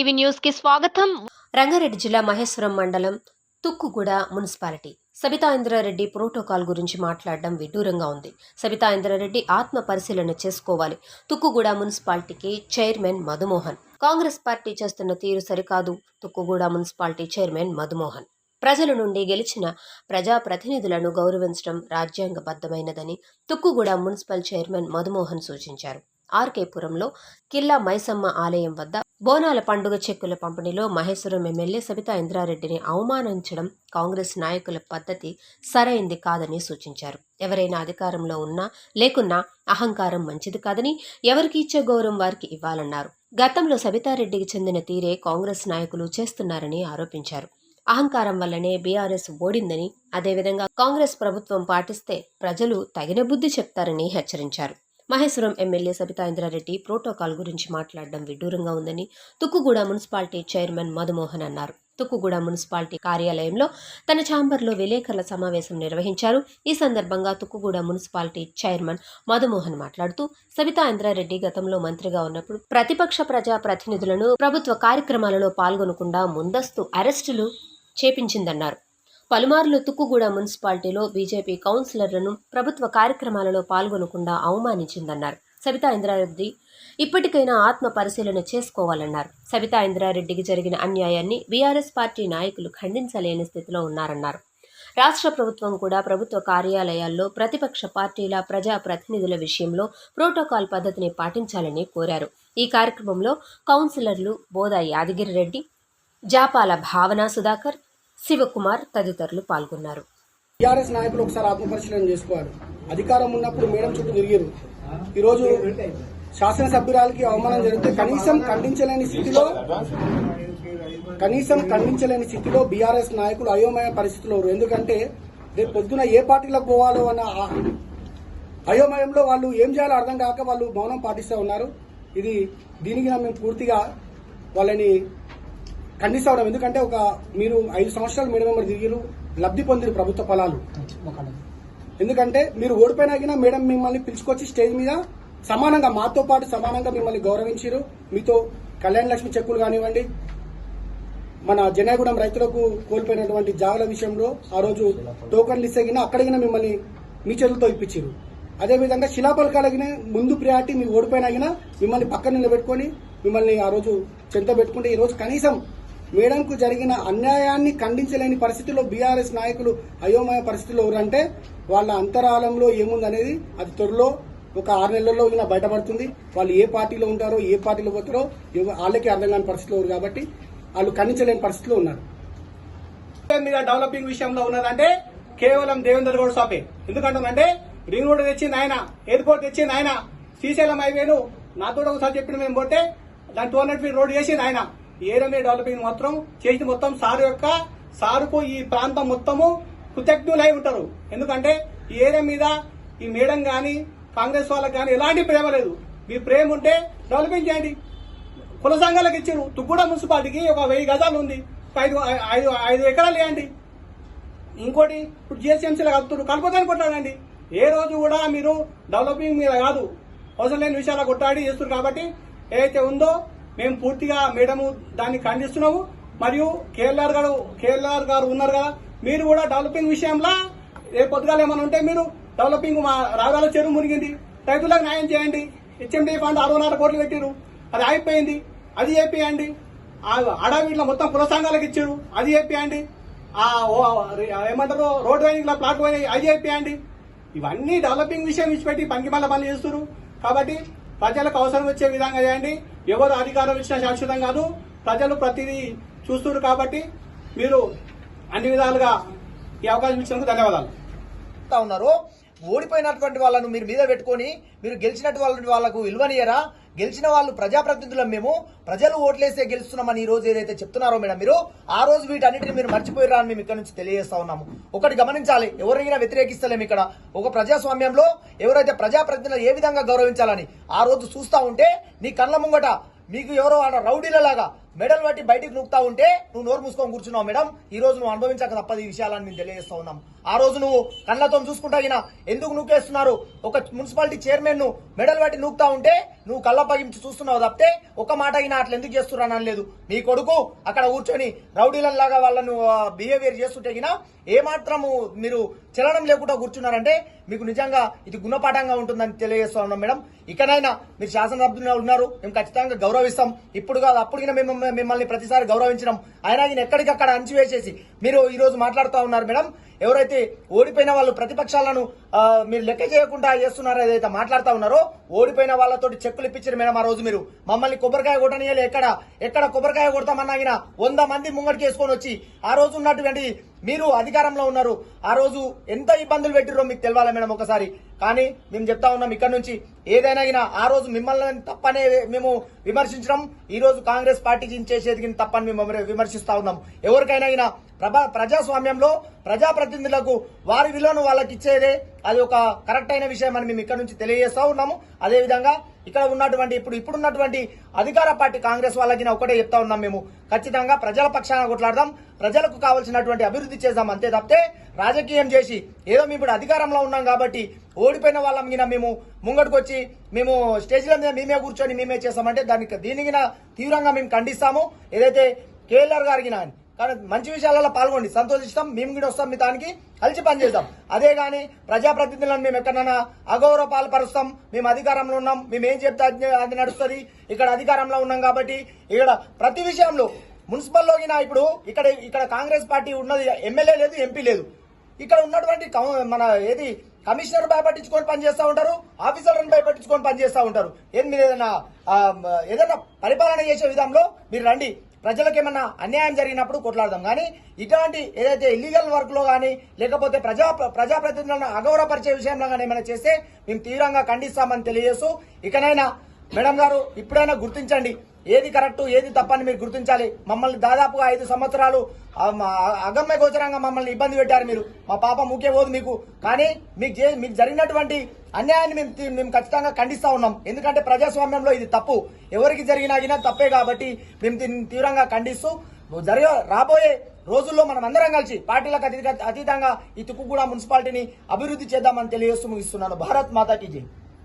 TV న్యూస్కి స్వాగతం. రంగారెడ్డి జిల్లా మహేశ్వరం మండలం తుక్కుగూడ మున్సిపాలిటీ. సబితా ఇంద్రారెడ్డి ప్రోటోకాల్ గురించి మాట్లాడడం విడ్డూరంగా ఉంది. సబితా ఇంద్రారెడ్డి ఆత్మ పరిశీలన చేసుకోవాలి. తుక్కుగూడ మున్సిపాలిటీకి చైర్మన్ మధుమోహన్. కాంగ్రెస్ పార్టీ చేస్తున్న తీరు సరికాదు. Tukkuguda municipality chairman Madhumohan. ప్రజల నుండి గెలిచిన ప్రజాప్రతినిధులను గౌరవించడం రాజ్యాంగబద్ధమైనదని తుక్కుగూడ మున్సిపల్ చైర్మన్ మధుమోహన్ సూచించారు. ఆర్కేపురంలో కిల్లా మైసమ్మ ఆలయం వద్ద బోనాల పండుగ చెక్కుల పంపిణీలో మహేశ్వరం ఎమ్మెల్యే సబితా ఇంద్రారెడ్డిని అవమానించడం కాంగ్రెస్ నాయకుల పద్ధతి సరైంది కాదని సూచించారు. ఎవరైనా అధికారంలో ఉన్నా లేకున్నా అహంకారం మంచిది కాదని ఎవరికి ఇచ్చే గౌరవం వారికి ఇవ్వాలన్నారు. గతంలో సబితారెడ్డికి చెందిన తీరే కాంగ్రెస్ నాయకులు చేస్తున్నారని ఆరోపించారు. అహంకారం వల్లనే బీఆర్ఎస్ ఓడిందని అదేవిధంగా కాంగ్రెస్ ప్రభుత్వం పాటిస్తే ప్రజలు తగిన బుద్ధి చెప్తారని హెచ్చరించారు. మహేశ్వరం ఎమ్మెల్యే సబితా ఇంద్రారెడ్డి ప్రోటోకాల్ గురించి మాట్లాడడం విడ్డూరంగా ఉందని తుక్కుగూడ మున్సిపాలిటీ చైర్మన్ మధుమోహన్ అన్నారు. తుక్కుగూడ మున్సిపాలిటీ కార్యాలయంలో తన ఛాంబర్లో విలేకరుల సమావేశం నిర్వహించారు. ఈ సందర్భంగా తుక్కుగూడ మున్సిపాలిటీ చైర్మన్ మధుమోహన్ మాట్లాడుతూ సబితా ఇంద్రారెడ్డి గతంలో మంత్రిగా ఉన్నప్పుడు ప్రతిపక్ష ప్రజా ప్రతినిధులను ప్రభుత్వ కార్యక్రమాలలో పాల్గొనకుండా ముందస్తు అరెస్టులు చేపించిందన్నారు. పలుమార్లు తుక్కుగూడ మున్సిపాలిటీలో బీజేపీ కౌన్సిలర్లను ప్రభుత్వ కార్యక్రమాలలో పాల్గొనకుండా అవమానించిందన్నారు. సబితా ఇంద్రారెడ్డి ఇప్పటికైనా ఆత్మ పరిశీలన చేసుకోవాలన్నారు. సబితా ఇంద్రారెడ్డికి జరిగిన అన్యాయాన్ని బీఆర్ఎస్ పార్టీ నాయకులు ఖండించలేని స్థితిలో ఉన్నారన్నారు. రాష్ట్ర ప్రభుత్వం కూడా ప్రభుత్వ కార్యాలయాల్లో ప్రతిపక్ష పార్టీల ప్రజా ప్రతినిధుల విషయంలో ప్రోటోకాల్ పద్ధతిని పాటించాలని కోరారు. ఈ కార్యక్రమంలో కౌన్సిలర్లు బోదా యాదగిరి రెడ్డి జాపాల భావన సుధాకర్ శివకుమార్ తదితరులు పాల్గొన్నారు. టీఆర్ఎస్ నాయకులు ఒకసారి ఆత్మపరిశీలన చేసుకోవాలి. అధికారం ఉన్నప్పుడు మేడం చుట్టూ తిరిగారు. ఈరోజు శాసనసభ్యురాలకి అవమానం జరిగితే కనీసం ఖండించలేని స్థితిలో కనీసం ఖండించలేని స్థితిలో బీఆర్ఎస్ నాయకులు అయోమయ పరిస్థితిలో ఎందుకంటే రేపు పొద్దున ఏ పార్టీలకు పోవాలో అన్న ఆ- అయోమయంలో వాళ్ళు ఏం చేయాలో అర్థం కాక వాళ్ళు మౌనం పాటిస్తూ ఉన్నారు. ఇది దీనికి మేము పూర్తిగా వాళ్ళని ఖండిస్తా ఎందుకంటే ఒక మీరు ఐదు సంవత్సరాలు మేడం మెంబర్ తిరిగిరు లబ్ధి పొందిరు ప్రభుత్వ ఫలాలు. ఎందుకంటే మీరు ఓడిపోయినాగినా మేడం మిమ్మల్ని పిలుచుకొచ్చి స్టేజ్ మీద సమానంగా మాతో పాటు సమానంగా మిమ్మల్ని గౌరవించారు మీతో కళ్యాణ లక్ష్మి చెక్కులు కానివ్వండి మన జనాయగూడెం రైతులకు కోల్పోయినటువంటి జాగుల విషయంలో ఆ రోజు టోకన్లు ఇస్తగినా అక్కడిగినా మిమ్మల్ని మీ చేతులతో ఇప్పించారు అదేవిధంగా శిలాపలకాలగిన ముందు ప్రియారిటీ మీరు ఓడిపోయినాగినా మిమ్మల్ని పక్కన నిలబెట్టుకొని మిమ్మల్ని ఆ రోజు చెంత పెట్టుకుంటే ఈ రోజు కనీసం మేడంకు జరిగిన అన్యాయాన్ని ఖండించలేని పరిస్థితిలో బీఆర్ఎస్ నాయకులు అయోమయ పరిస్థితిలో ఎవరంటే వాళ్ళ అంతరాలంలో ఏముందనేది అది త్వరలో ఒక ఆరు నెలల్లో ఇలా బయటపడుతుంది. వాళ్ళు ఏ పార్టీలో ఉంటారో ఏ పార్టీలో పోతారో వాళ్ళకి అర్థం కాని పరిస్థితిలో ఉన్నారు కాబట్టి వాళ్ళు ఖండించలేని పరిస్థితిలో ఉన్నారు. మీద డెవలపింగ్ విషయంలో ఉన్నదంటే కేవలం దేవేంద్ర గౌడ్ షాపే. ఎందుకంటుందంటే రింగ్ రోడ్ తెచ్చింది ఆయన ఎయిర్పోర్ట్ తెచ్చింది ఆయన శ్రీశైలం హైవేను నాతో ఒకసారి చెప్పిన మేము పోతే దాని టూ హండ్రెడ్ ఫీట్ రోడ్ చేసింది ఆయన ఏరమే డెవలపింగ్ మాత్రం చేసి మొత్తం సారు యొక్క సారుకు ఈ ప్రాంతం మొత్తము కృతజ్ఞులై ఉంటారు. ఎందుకంటే ఈ ఏరియా మీద ఈ మేడం గాని కాంగ్రెస్ వాళ్ళకి కానీ ఎలాంటి ప్రేమ లేదు. మీ ప్రేమ ఉంటే డెవలపింగ్ చేయండి. కుల సంఘాలకు ఇచ్చారు తుగ్గూడ మున్సిపాలిటీకి ఒక వెయ్యి గజాలు ఉంది. ఐదు ఐదు ఐదు ఎకరాలు వేయండి. ఇంకోటి ఇప్పుడు జిఎస్ఎంసీలో కలుపుతారు కలుపుతాను కొట్టాడండి ఏ రోజు కూడా మీరు డెవలపింగ్ మీద కాదు. అవసరం లేని విషయాలు కొట్టాడి చేస్తారు కాబట్టి ఏదైతే ఉందో మేము పూర్తిగా మేడము దాన్ని ఖండిస్తున్నాము. మరియు కేఎల్ఆర్ గారు కేఎల్ఆర్ గారు ఉన్నారు కదా మీరు కూడా డెవలపింగ్ విషయంలో ఏ పొద్దుగాల ఏమైనా ఉంటే మీరు డెవలపింగ్ మా రాగాల చెరువు మునిగింది. రైతులకు న్యాయం చేయండి. హెచ్ఎండి ఫండ్ అరవై కోట్లు పెట్టారు. అది ఆగిపోయింది. అది చేపియండి ఆ మొత్తం కుల ఇచ్చారు. అది చేపియండి ఆ ఏమంటారు రోడ్ వైనింగ్ ప్లాట్ వైనింగ్ అది చేపియండి ఇవన్నీ డెవలపింగ్ విషయం ఇచ్చిపెట్టి పనికి మళ్ళీ పనులు చేస్తున్నారు. కాబట్టి ప్రజలకు అవసరం వచ్చే విధంగా చేయండి. ఎవరు అధికారం ఇచ్చినా శాశ్వతం కాదు. ప్రజలు ప్రతిదీ చూస్తున్నారు కాబట్టి మీరు అన్ని విధాలుగా ఈ అవకాశం ఇచ్చినందుకు ధన్యవాదాలు. ఉన్నారు. ఓడిపోయినటువంటి వాళ్ళను మీరు మీద పెట్టుకొని మీరు గెలిచినటువంటి వాళ్ళకు విలువనియరా? గెలిచిన వాళ్ళు ప్రజాప్రతినిధులం మేము ప్రజలు ఓట్లేసే గెలుస్తున్నామని ఈ రోజు ఏదైతే చెప్తున్నారో మేడం మీరు ఆ రోజు వీటన్నిటిని మీరు మర్చిపోయారా అని మేము ఇక్కడ నుంచి తెలియజేస్తా ఉన్నాము. ఒకటి గమనించాలి ఎవరైనా వ్యతిరేకిస్తలేము ఇక్కడ. ఒక ప్రజాస్వామ్యంలో ఎవరైతే ప్రజాప్రతినిధులు ఏ విధంగా గౌరవించాలని ఆ రోజు చూస్తా ఉంటే నీ కళ్ళ ముంగట మీకు ఎవరో ఆడ రౌడీలలాగా మెడల్ బట్టి బయటికి నూకుతా ఉంటే నువ్వు నోరు మూసుకొని కూర్చున్నావు మేడం. ఈ రోజు నువ్వు అనుభవించక తప్పదు ఈ విషయాలను మేము తెలియజేస్తా ఉన్నాం. ఆ రోజు నువ్వు కళ్ళతో చూసుకుంటా చూసుకుంటాగినా ఎందుకు నూకేస్తున్నారు? ఒక మున్సిపాలిటీ చైర్మన్ను మెడల్ బట్టి నూకుతా ఉంటే నువ్వు కళ్ళ పగించి చూస్తున్నావు తప్పితే ఒక మాట అయినా అట్లా ఎందుకు చేస్తున్నాను అనలేదు. నీ కొడుకు అక్కడ కూర్చొని రౌడీలలాగా వాళ్ళను బిహేవియర్ చేస్తుంటే ఏ ఏమాత్రము మీరు చలనం లేకుండా కూర్చున్నారంటే మీకు నిజంగా ఇది గుణపాఠంగా ఉంటుందని తెలియజేస్తా ఉన్నాం మేడం. ఇకనైనా మీరు శాసనసభ్యులు ఉన్నారు మేము ఖచ్చితంగా గౌరవిస్తాం. ఇప్పుడు కాదు అప్పుడు మేము మిమ్మల్ని ప్రతిసారి గౌరవించడం అయినా ఈయన ఎక్కడికక్కడ అంచివేసేసి మీరు ఈ రోజు మాట్లాడుతూ ఉన్నారు మేడం. ఎవరైతే ఓడిపోయిన వాళ్ళు ప్రతిపక్షాలను మీరు లెక్క చేయకుండా చేస్తున్నారో ఏదైతే మాట్లాడుతా ఉన్నారో ఓడిపోయిన వాళ్ళతోటి చెక్కులు ఇప్పించారు మేడం ఆ రోజు మీరు. మమ్మల్ని కొబ్బరికాయ కొట్టనియలే ఎక్కడ? ఎక్కడ కొబ్బరికాయ కొడతామన్నాగిన వంద మంది ముంగడికి వేసుకొని వచ్చి ఆ రోజు ఉన్నటువంటి మీరు అధికారంలో ఉన్నారు. ఆ రోజు ఎంత ఇబ్బందులు పెట్టిరో మీకు తెలవాలి మేడం ఒకసారి? కానీ మేము చెప్తా ఉన్నాం ఇక్కడ నుంచి ఏదైనా ఆ రోజు మిమ్మల్ని తప్పనే మేము విమర్శించడం ఈ రోజు కాంగ్రెస్ పార్టీ చేసేది తప్పని మేము విమర్శిస్తా ఉన్నాం. ఎవరికైనా ప్రభా ప్రజాస్వామ్యంలో ప్రజాప్రతినిధులకు వారి విలువను వాళ్ళకి ఇచ్చేదే అది ఒక కరెక్ట్ అయిన విషయం అని మేము ఇక్కడ నుంచి తెలియజేస్తా ఉన్నాము. అదేవిధంగా ఇక్కడ ఉన్నటువంటి ఇప్పుడు ఇప్పుడున్నటువంటి అధికార పార్టీ కాంగ్రెస్ వాళ్ళకి ఒకటే చెప్తా ఉన్నాం మేము. ఖచ్చితంగా ప్రజల పక్షాన కొట్లాడదాం. ప్రజలకు కావాల్సినటువంటి అభివృద్ధి చేద్దాం అంతే తప్పితే రాజకీయం చేసి ఏదో మేము ఇప్పుడు అధికారంలో ఉన్నాం కాబట్టి ఓడిపోయిన వాళ్ళం గిన మేము ముంగడికి వచ్చి మేము స్టేజ్ల మీద మేమే కూర్చొని మేమే చేస్తామంటే దానికి దీనికి తీవ్రంగా మేము ఖండిస్తాము. ఏదైతే కేఎల్ఆర్ గారికి నా కానీ మంచి విషయాలలో పాల్గొండి. సంతోషిస్తాం. మేము కూడా వస్తాం మీ దానికి కలిసి పనిచేస్తాం అదే కానీ ప్రజాప్రతినిధులను మేము ఎక్కడైనా అగౌరవ పాల్పరుస్తాం మేము అధికారంలో ఉన్నాం. మేము ఏం చెప్తే అది- నడుస్తుంది. ఇక్కడ అధికారంలో ఉన్నాం కాబట్టి ఇక్కడ ప్రతి విషయంలో మున్సిపల్లోకి నా ఇప్పుడు ఇక్కడ ఇక్కడ కాంగ్రెస్ పార్టీ ఉన్నది. ఎమ్మెల్యే లేదు ఎంపీ లేదు. ఇక్కడ ఉన్నటువంటి మన ఏది కమిషనర్ భయపట్టించుకొని పనిచేస్తూ ఉంటారు. ఆఫీసర్లను భయపట్టించుకొని పనిచేస్తూ ఉంటారు. ఏం మీరు ఏదైనా ఏదైనా పరిపాలన చేసే విధంలో మీరు రండి. ప్రజలకు ఏమన్నా అన్యాయం జరిగినప్పుడు కొట్లాడదాం. కానీ ఇటువంటి ఏదైతే ఇల్లీగల్ వర్క్లో కానీ లేకపోతే ప్రజా ప్రజాప్రతినిధులను అగౌరవపరిచే విషయంలో కానీ ఏమైనా చేస్తే మేము తీవ్రంగా ఖండిస్తామని తెలియజేస్తూ ఇకనైనా మేడం గారు ఇప్పుడైనా గుర్తించండి. ఏది కరెక్ట్ ఏది తప్పని మీరు గుర్తించాలి. మమ్మల్ని దాదాపుగా ఐదు సంవత్సరాలు అగమ్య గోచరంగా మమ్మల్ని ఇబ్బంది పెట్టారు మీరు. మా పాప ముఖ్య పోదు మీకు. కానీ మీకు మీకు జరిగినటువంటి అన్యాయాన్ని మేము మేము ఖచ్చితంగా ఖండిస్తా ఉన్నాం. ఎందుకంటే ప్రజాస్వామ్యంలో ఇది తప్పు. ఎవరికి జరిగినా తప్పే కాబట్టి మేము దీన్ని తీవ్రంగా ఖండిస్తూ జరిగే రాబోయే రోజుల్లో మనం అందరం కలిసి పార్టీలకు అతీత- అతీతంగా ఈ తుక్కుగూడ మున్సిపాలిటీని అభివృద్ధి చేద్దామని తెలియజేస్తూ ముగిస్తున్నాను. భారత్ మాతాకి జై.